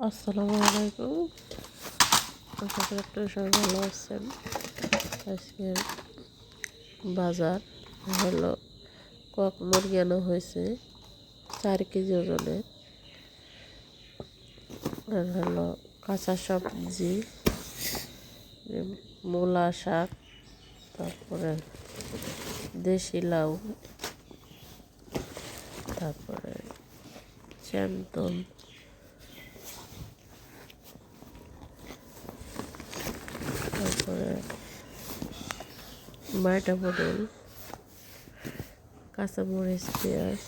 আসসালামু আলাইকুম। আশা করি আপনারা সবাই ভালো আছেন। আজকের বাজার হলো কক মুরগি আনা হয়েছে, চার কেজি ওজনের। আর হলো কাঁচা সবজি, মূলা শাক, তারপরে দেশি লাউ, তারপরে চ্যান্তন তারপরে মাইটা পটল কাঁচামরিচ, পেঁয়াজ।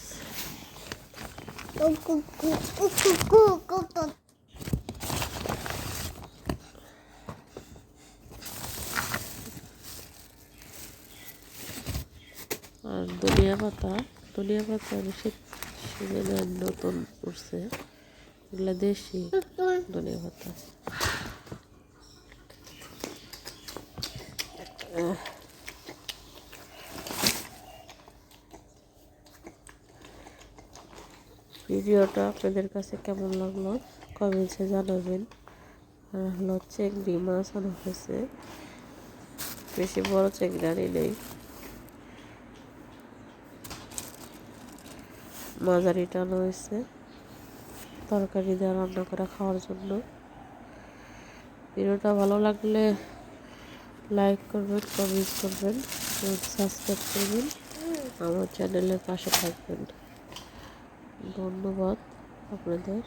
আর ধনিয়া পাতা। ধনিয়া পাতা শীত সিজনে নতুন উঠছে। এগুলো দেশি ধনিয়া পাতা। ভিডিওটা আপনাদের কাছে কেমন লাগল কমেন্টসে জানাবেন। আর হলো চেংড়ি মাছ আনা হয়েছে। বেশি বড় চেংড়ি নেই। মাঝারিটা আনা হয়েছে। তরকারি দিয়ে রান্না করে খাওয়ার জন্য। ভিডিওটা ভালো লাগলে লাইক করবেন কমেন্ট করবেন, সাবস্ক্রাইব করবেন। আমার চ্যানেলের পাশে থাকবেন। ধন্যবাদ আপনাদের।